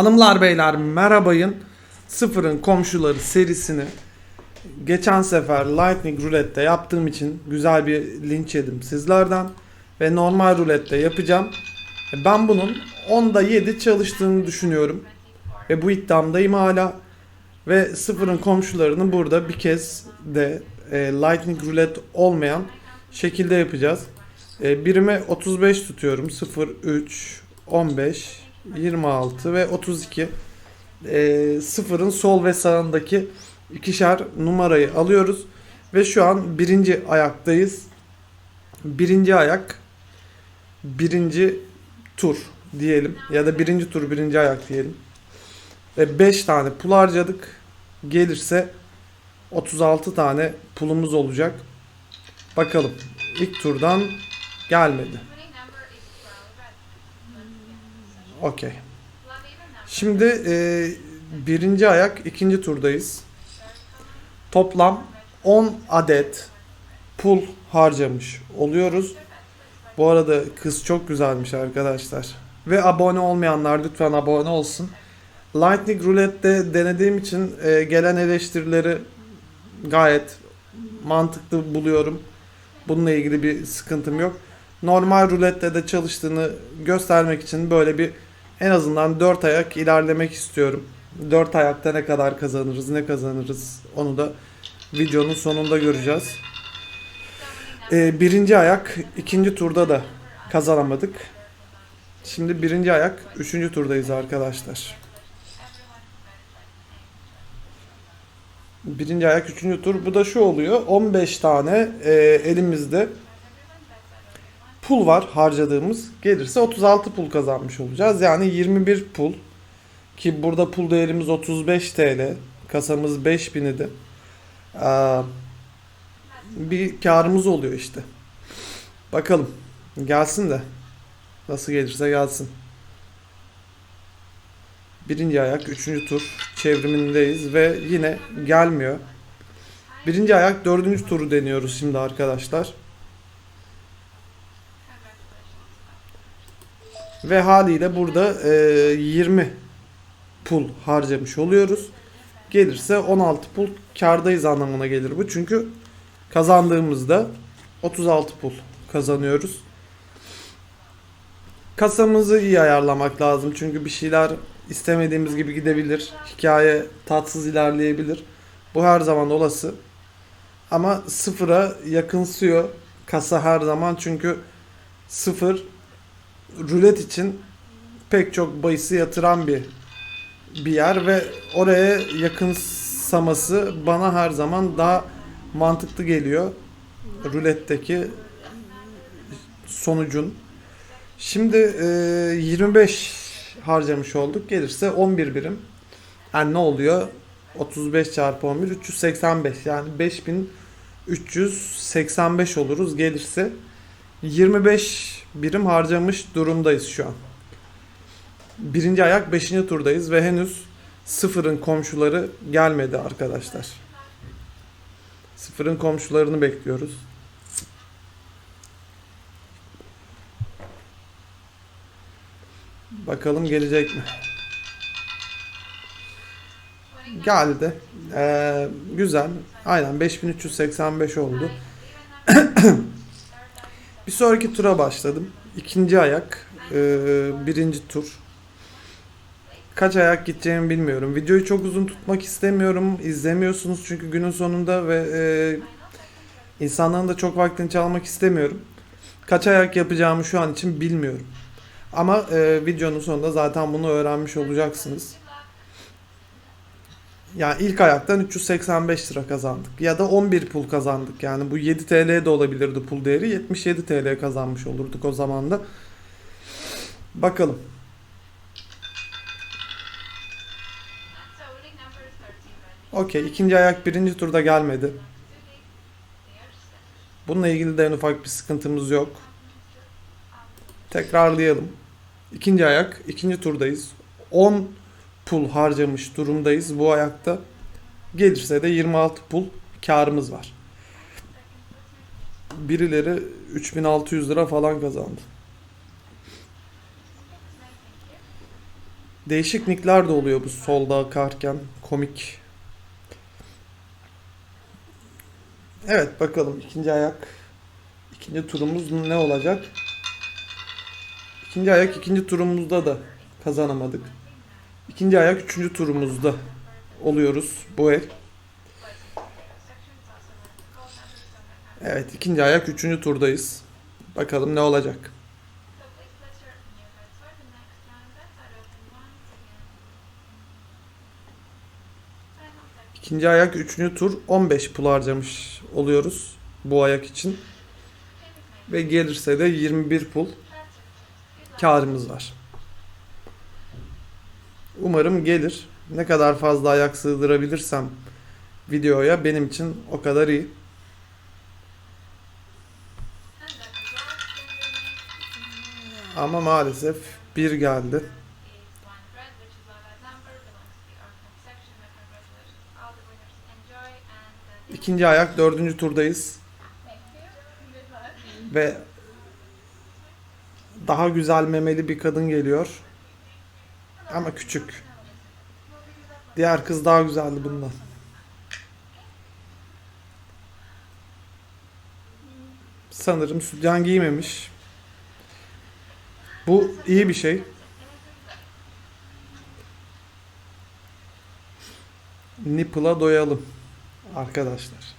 Hanımlar beyler merhabayın. Sıfırın komşuları serisini geçen sefer Lightning Roulette'de yaptığım için güzel bir linç yedim sizlerden. Ve normal rulette yapacağım. Ben bunun 10'da 7 çalıştığını düşünüyorum. Ve bu iddiamdayım hala. Ve sıfırın komşularını burada bir kez de e, Lightning Roulette olmayan şekilde yapacağız. E, birime 35 tutuyorum. 0, 3, 15, 26 ve 32. E, sıfırın sol ve sağındaki ikişer numarayı alıyoruz. Ve şu an birinci ayaktayız. Birinci ayak birinci tur diyelim. Ya da birinci tur birinci ayak diyelim. Ve 5 tane pul harcadık. Gelirse 36 tane pulumuz olacak. Bakalım. İlk turdan gelmedi. Okey. Şimdi e, birinci ayak ikinci turdayız. Toplam 10 adet pul harcamış oluyoruz. Bu arada kız çok güzelmiş arkadaşlar. Ve abone olmayanlar lütfen abone olsun. Lightning Roulette'de denediğim için e, gelen eleştirileri gayet mantıklı buluyorum. Bununla ilgili bir sıkıntım yok. Normal rulette de çalıştığını göstermek için böyle bir en azından 4 ayak ilerlemek istiyorum. 4 ayakta ne kadar kazanırız, ne kazanırız onu da videonun sonunda göreceğiz. Ee, birinci ayak ikinci turda da kazanamadık. Şimdi birinci ayak üçüncü turdayız arkadaşlar. Birinci ayak üçüncü tur. Bu da şu oluyor. 15 tane e, elimizde pul var harcadığımız. Gelirse 36 pul kazanmış olacağız. Yani 21 pul. Ki burada pul değerimiz 35 TL. Kasamız 5000 idi. Aa, bir karımız oluyor işte. Bakalım. Gelsin de. Nasıl gelirse gelsin. Birinci ayak, üçüncü tur çevrimindeyiz ve yine gelmiyor. Birinci ayak, dördüncü turu deniyoruz şimdi arkadaşlar. Ve haliyle burada e, 20 pul harcamış oluyoruz. Gelirse 16 pul kardayız anlamına gelir bu. Çünkü kazandığımızda 36 pul kazanıyoruz. Kasamızı iyi ayarlamak lazım. Çünkü bir şeyler istemediğimiz gibi gidebilir. Hikaye tatsız ilerleyebilir. Bu her zaman olası. Ama sıfıra yakınsıyor kasa her zaman. Çünkü sıfır rulet için pek çok bahisi yatıran bir bir yer ve oraya yakınsaması bana her zaman daha mantıklı geliyor. Ruletteki sonucun. Şimdi e, 25 harcamış olduk. Gelirse 11 birim. Yani ne oluyor? 35 çarpı 11 385 yani 5385 oluruz gelirse 25 birim harcamış durumdayız şu an. Birinci ayak 5. turdayız ve henüz sıfırın komşuları gelmedi arkadaşlar. Sıfırın komşularını bekliyoruz. Bakalım gelecek mi? Geldi. Ee, güzel. Aynen 5385 oldu. Bir sonraki tura başladım. İkinci ayak. ee, birinci tur. Kaç ayak gideceğimi bilmiyorum. Videoyu çok uzun tutmak istemiyorum. İzlemiyorsunuz çünkü günün sonunda ve e, insanların da çok vaktini çalmak istemiyorum. Kaç ayak yapacağımı şu an için bilmiyorum. Ama e, videonun sonunda zaten bunu öğrenmiş olacaksınız. Yani ilk ayaktan 385 lira kazandık. Ya da 11 pul kazandık. Yani bu 7 TL de olabilirdi pul değeri. 77 TL kazanmış olurduk o zaman da. Bakalım. Okey. ikinci ayak birinci turda gelmedi. Bununla ilgili de en ufak bir sıkıntımız yok. Tekrarlayalım. İkinci ayak, ikinci turdayız. 10 pul harcamış durumdayız bu ayakta. Gelirse de 26 pul karımız var. Birileri 3600 lira falan kazandı. Değişik nickler de oluyor bu solda akarken. Komik. Evet bakalım ikinci ayak. İkinci turumuz ne olacak? İkinci ayak ikinci turumuzda da kazanamadık. İkinci ayak üçüncü turumuzda oluyoruz bu el. Evet ikinci ayak üçüncü turdayız. Bakalım ne olacak. İkinci ayak üçüncü tur 15 pul harcamış oluyoruz bu ayak için. Ve gelirse de 21 pul karımız var. Umarım gelir. Ne kadar fazla ayak sığdırabilirsem videoya benim için o kadar iyi. Ama maalesef bir geldi. İkinci ayak dördüncü turdayız. Ve daha güzel memeli bir kadın geliyor. Ama küçük. Diğer kız daha güzeldi bundan. Sanırım sütyen giymemiş. Bu iyi bir şey. Nipple'a doyalım arkadaşlar.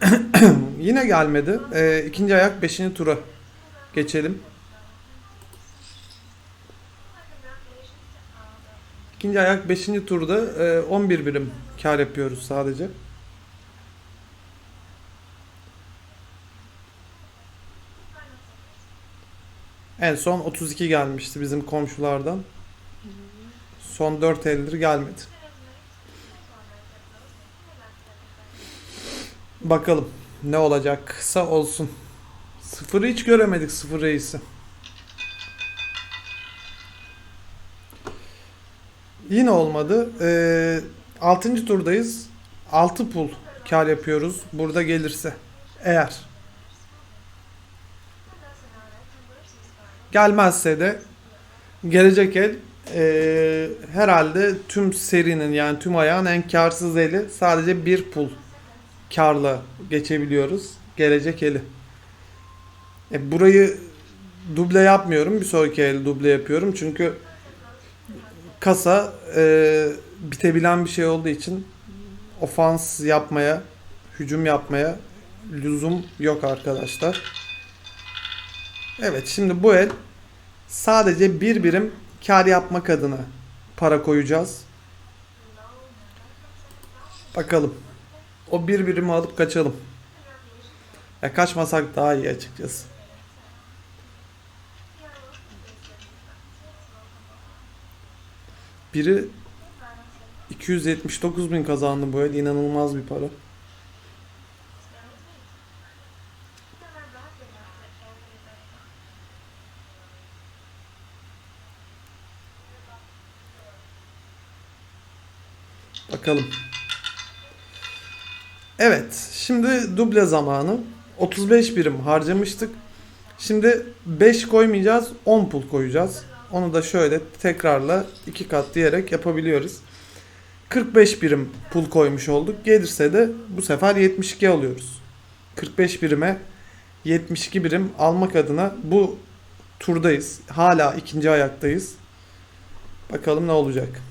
Yine gelmedi. Ee, ikinci ayak beşinci tura geçelim. İkinci ayak beşinci turda e, 11 birim kar yapıyoruz sadece. En son 32 gelmişti bizim komşulardan. Son 4 eldir gelmedi. Bakalım ne olacaksa olsun. Sıfırı hiç göremedik sıfır reisi. Yine olmadı. Ee, 6. turdayız. 6 pul kar yapıyoruz. Burada gelirse. Eğer. Gelmezse de gelecek el ee, herhalde tüm serinin yani tüm ayağın en karsız eli sadece bir pul karla geçebiliyoruz. Gelecek eli. E, burayı duble yapmıyorum. Bir sonraki el duble yapıyorum. Çünkü kasa e, bitebilen bir şey olduğu için ofans yapmaya, hücum yapmaya lüzum yok arkadaşlar. Evet şimdi bu el sadece bir birim kar yapmak adına para koyacağız. Bakalım. O bir alıp kaçalım. Ya kaçmasak daha iyi açıkçası. Biri 279 bin kazandı bu el. İnanılmaz bir para. Bakalım. Evet, şimdi duble zamanı. 35 birim harcamıştık. Şimdi 5 koymayacağız, 10 pul koyacağız. Onu da şöyle tekrarla iki kat diyerek yapabiliyoruz. 45 birim pul koymuş olduk. Gelirse de bu sefer 72 alıyoruz. 45 birime 72 birim almak adına bu turdayız. Hala ikinci ayaktayız. Bakalım ne olacak.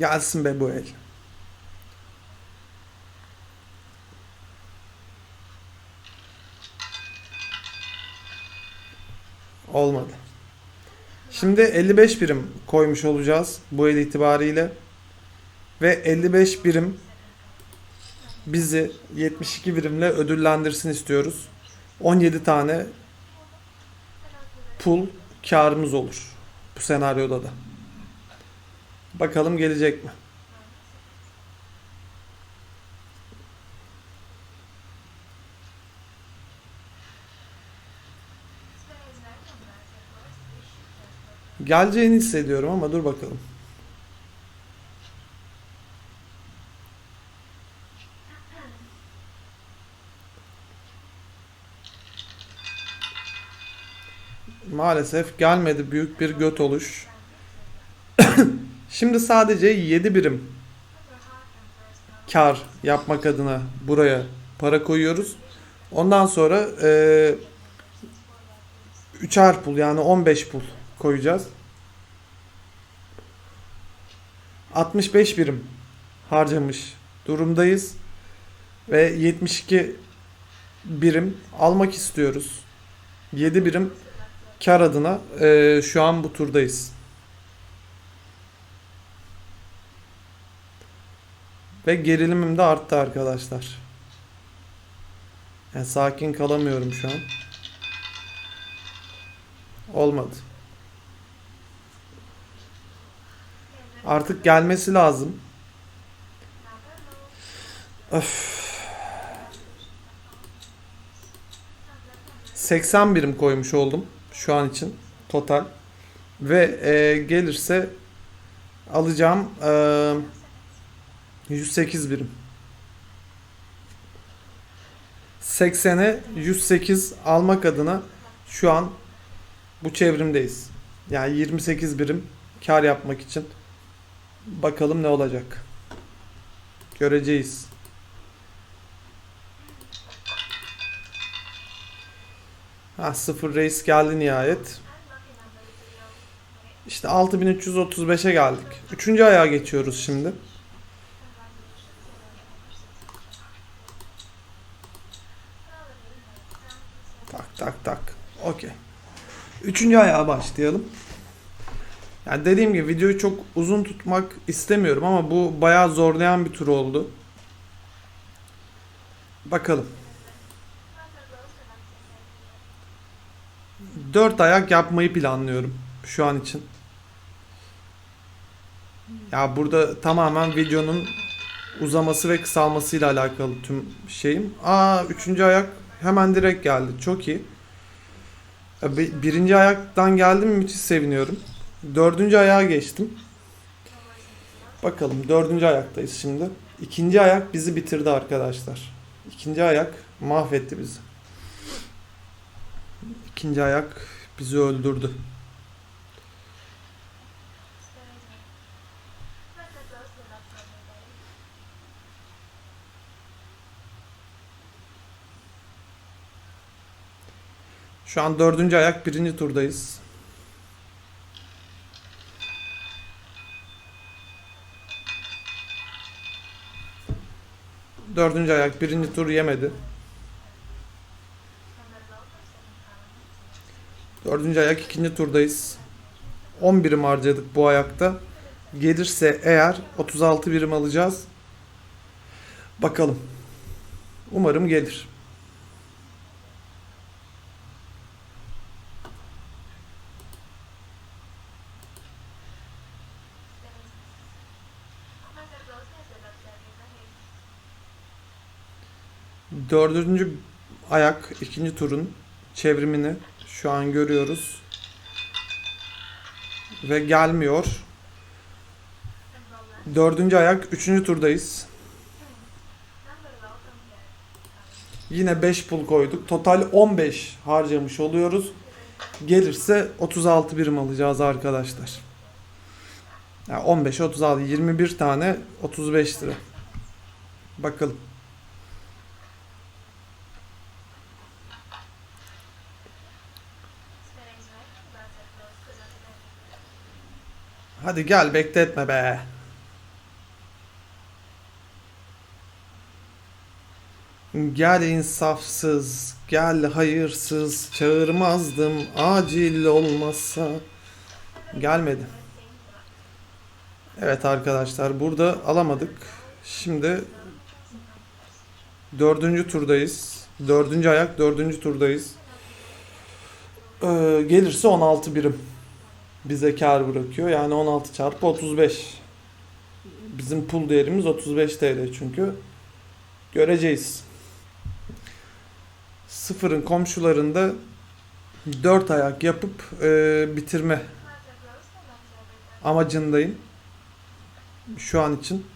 Gelsin be bu el. Olmadı. Şimdi 55 birim koymuş olacağız bu el itibariyle. Ve 55 birim bizi 72 birimle ödüllendirsin istiyoruz. 17 tane pul karımız olur bu senaryoda da. Bakalım gelecek mi? Geleceğini hissediyorum ama dur bakalım. Maalesef gelmedi büyük bir göt oluş. Şimdi sadece 7 birim kar yapmak adına buraya para koyuyoruz. Ondan sonra e, 3'er pul yani 15 pul koyacağız. 65 birim harcamış durumdayız. Ve 72 birim almak istiyoruz. 7 birim kar adına e, şu an bu turdayız. Ve gerilimim de arttı arkadaşlar. Yani sakin kalamıyorum şu an. Olmadı. Artık gelmesi lazım. Öf. 80 birim koymuş oldum şu an için total. Ve e, gelirse alacağım e, 108 birim. 80'e 108 almak adına şu an bu çevrimdeyiz. Yani 28 birim kar yapmak için bakalım ne olacak. Göreceğiz. Ha, sıfır reis geldi nihayet. İşte 6335'e geldik. Üçüncü ayağa geçiyoruz şimdi. Tak tak. Okey. Üçüncü ayağa başlayalım. Yani dediğim gibi videoyu çok uzun tutmak istemiyorum ama bu bayağı zorlayan bir tur oldu. Bakalım. Dört ayak yapmayı planlıyorum şu an için. Ya burada tamamen videonun uzaması ve kısalmasıyla alakalı tüm şeyim. Aa üçüncü ayak hemen direkt geldi. Çok iyi. Birinci ayaktan geldim müthiş seviniyorum. Dördüncü ayağa geçtim. Bakalım dördüncü ayaktayız şimdi. İkinci ayak bizi bitirdi arkadaşlar. İkinci ayak mahvetti bizi. İkinci ayak bizi öldürdü. Şu an dördüncü ayak birinci turdayız. Dördüncü ayak birinci tur yemedi. Dördüncü ayak ikinci turdayız. 10 birim harcadık bu ayakta. Gelirse eğer 36 birim alacağız. Bakalım. Umarım gelir. Dördüncü ayak ikinci turun çevrimini şu an görüyoruz. Ve gelmiyor. Dördüncü ayak üçüncü turdayız. Yine 5 pul koyduk. Total 15 harcamış oluyoruz. Gelirse 36 birim alacağız arkadaşlar. Yani 15 36 21 tane 35 lira. Bakalım. Hadi gel bekletme be. Gel insafsız, gel hayırsız, çağırmazdım acil olmazsa. Gelmedi. Evet arkadaşlar burada alamadık. Şimdi dördüncü turdayız. Dördüncü ayak dördüncü turdayız. Ee, gelirse 16 birim bize kar bırakıyor. Yani 16 çarpı 35. Bizim pul değerimiz 35 TL çünkü. Göreceğiz. Sıfırın komşularında 4 ayak yapıp e, bitirme amacındayım. Şu an için.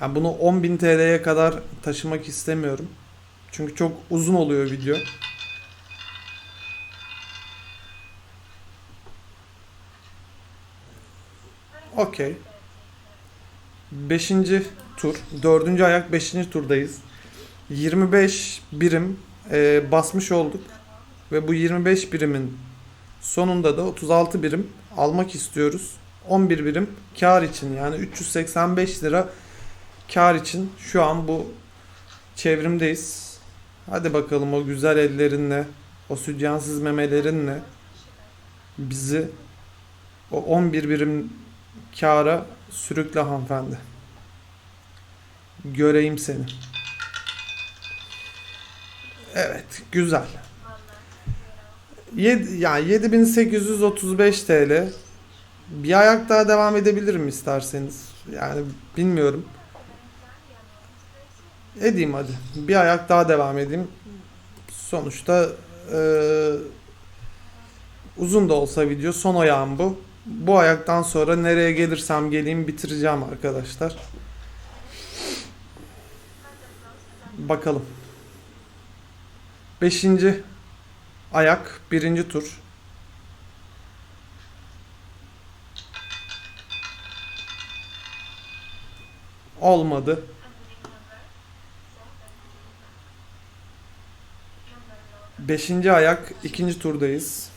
Yani bunu 10.000 TL'ye kadar taşımak istemiyorum. Çünkü çok uzun oluyor video. Okey. Beşinci tur. Dördüncü ayak beşinci turdayız. 25 birim e, basmış olduk. Ve bu 25 birimin sonunda da 36 birim almak istiyoruz. 11 birim kar için yani 385 lira kar için şu an bu çevrimdeyiz. Hadi bakalım o güzel ellerinle, o sütyansız memelerinle bizi o 11 birim kâra sürükle hanımefendi. Göreyim seni. Evet, güzel. Yed, yani 7835 TL. Bir ayak daha devam edebilirim isterseniz. Yani bilmiyorum. Edeyim hadi. Bir ayak daha devam edeyim. Sonuçta eee, uzun da olsa video son ayağım bu. Bu ayaktan sonra nereye gelirsem geleyim bitireceğim arkadaşlar. Bakalım. Beşinci ayak, birinci tur. Olmadı. Beşinci ayak, ikinci turdayız.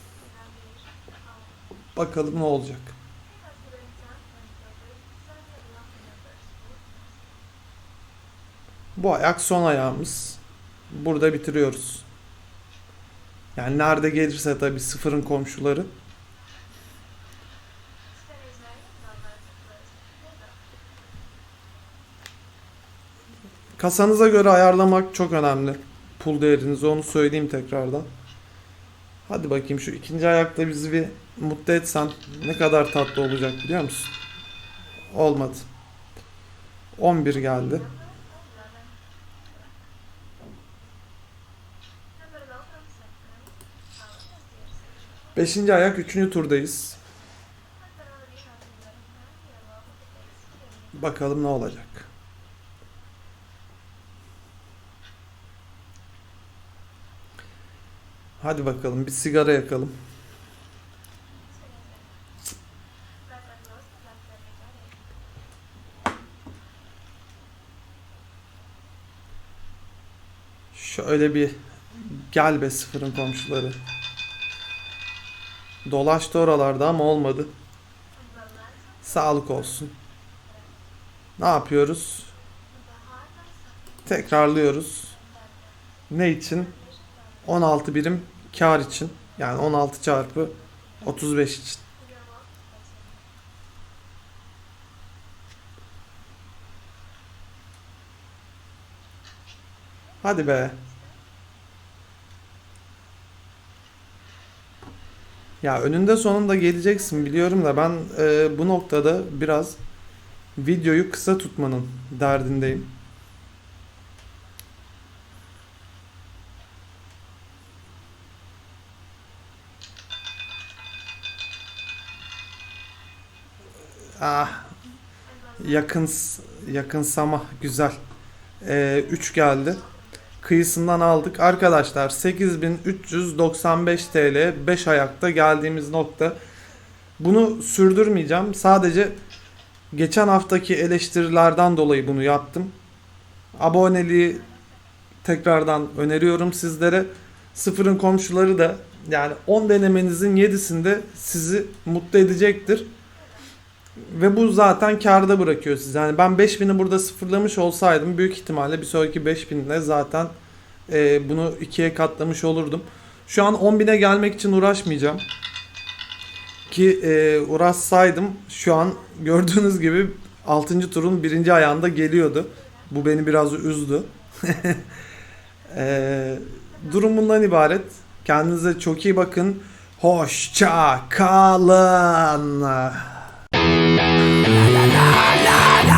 Bakalım ne olacak. Bu ayak son ayağımız. Burada bitiriyoruz. Yani nerede gelirse tabii sıfırın komşuları. Kasanıza göre ayarlamak çok önemli. Pul değerinizi onu söyleyeyim tekrardan. Hadi bakayım şu ikinci ayakta bizi bir mutlu etsen ne kadar tatlı olacak biliyor musun? Olmadı. 11 geldi. Beşinci ayak üçüncü turdayız. Bakalım ne olacak. Hadi bakalım bir sigara yakalım. Şöyle bir gel be sıfırın komşuları. Dolaştı oralarda ama olmadı. Sağlık olsun. Ne yapıyoruz? Tekrarlıyoruz. Ne için? 16 birim kar için. Yani 16 çarpı 35 için. Hadi be. Ya önünde sonunda geleceksin biliyorum da ben e, bu noktada biraz videoyu kısa tutmanın derdindeyim. Ah yakın yakınsama güzel. E, 3 geldi. Kıyısından aldık. Arkadaşlar 8395 TL 5 ayakta geldiğimiz nokta. Bunu sürdürmeyeceğim. Sadece geçen haftaki eleştirilerden dolayı bunu yaptım. Aboneliği tekrardan öneriyorum sizlere. Sıfırın komşuları da yani 10 denemenizin 7'sinde sizi mutlu edecektir. Ve bu zaten karda bırakıyor sizi. Yani ben 5000'i burada sıfırlamış olsaydım büyük ihtimalle bir sonraki 5000'de zaten e, bunu ikiye katlamış olurdum. Şu an 10.000'e gelmek için uğraşmayacağım. Ki e, uğraşsaydım şu an gördüğünüz gibi 6. turun birinci ayağında geliyordu. Bu beni biraz üzdü. e, durum bundan ibaret. Kendinize çok iyi bakın. Hoşça kalın. Nada.